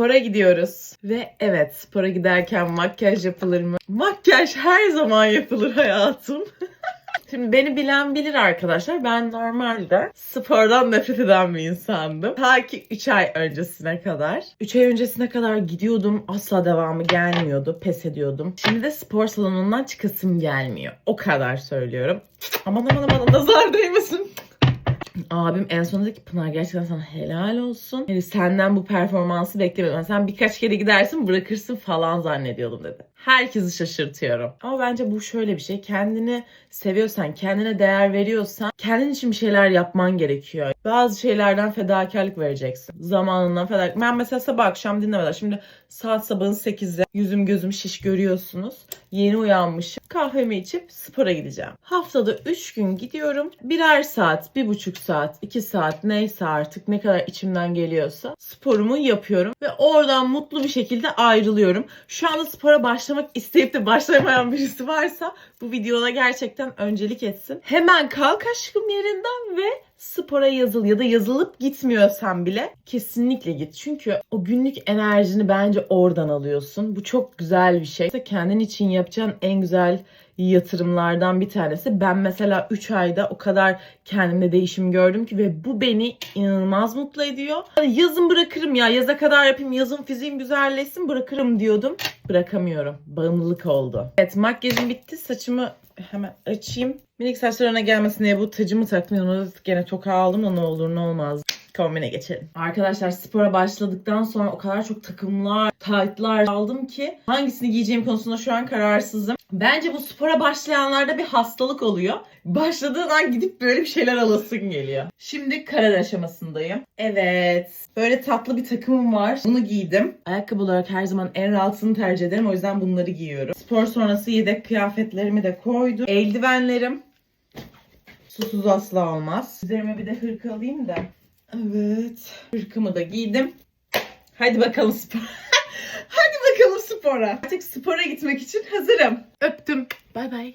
spora gidiyoruz. Ve evet spora giderken makyaj yapılır mı? Makyaj her zaman yapılır hayatım. Şimdi beni bilen bilir arkadaşlar. Ben normalde spordan nefret eden bir insandım. Ta ki 3 ay öncesine kadar. 3 ay öncesine kadar gidiyordum. Asla devamı gelmiyordu. Pes ediyordum. Şimdi de spor salonundan çıkasım gelmiyor. O kadar söylüyorum. Aman aman aman nazar değmesin. Abim en son dedi ki Pınar gerçekten sana helal olsun. Yani senden bu performansı beklemiyordum. Yani sen birkaç kere gidersin bırakırsın falan zannediyordum dedi. Herkesi şaşırtıyorum. Ama bence bu şöyle bir şey. Kendini seviyorsan, kendine değer veriyorsan kendin için bir şeyler yapman gerekiyor. Bazı şeylerden fedakarlık vereceksin. Zamanından fedakarlık. Ben mesela sabah akşam dinlemeden. Şimdi saat sabahın 8'de yüzüm gözüm şiş görüyorsunuz. Yeni uyanmışım. Kahvemi içip spora gideceğim. Haftada 3 gün gidiyorum. Birer saat, bir buçuk saat, iki saat neyse artık ne kadar içimden geliyorsa sporumu yapıyorum. Ve oradan mutlu bir şekilde ayrılıyorum. Şu anda spora başlamak isteyip de başlamayan birisi varsa bu videoda gerçekten öncelik etsin. Hemen kalk aşkım yerinden ve spora yazıl ya da yazılıp gitmiyorsan bile kesinlikle git. Çünkü o günlük enerjini bence oradan alıyorsun. Bu çok güzel bir şey. Kendin için yapacağın en güzel yatırımlardan bir tanesi. Ben mesela 3 ayda o kadar kendimde değişim gördüm ki ve bu beni inanılmaz mutlu ediyor. Hani yazın bırakırım ya yaza kadar yapayım yazın fiziğim güzelleşsin bırakırım diyordum. Bırakamıyorum. Bağımlılık oldu. Evet makyajım bitti. Saçımı hemen açayım. Minik saçlarına gelmesin diye bu tacımı taktım. Yanıma da gene toka aldım da ne olur ne olmaz. Kombine geçelim. Arkadaşlar spora başladıktan sonra o kadar çok takımlar, taytlar aldım ki hangisini giyeceğim konusunda şu an kararsızım. Bence bu spora başlayanlarda bir hastalık oluyor. Başladığın an gidip böyle bir şeyler alasın geliyor. Şimdi karar aşamasındayım. Evet. Böyle tatlı bir takımım var. Bunu giydim. Ayakkabı olarak her zaman en rahatını tercih ederim. O yüzden bunları giyiyorum. Spor sonrası yedek kıyafetlerimi de koydum. Eldivenlerim. Susuz asla olmaz. Üzerime bir de hırka alayım da. Evet. Hırkamı da giydim. Hadi bakalım spor. Hadi bakalım spora. Artık spora gitmek için hazırım. Öptüm. Bay bay.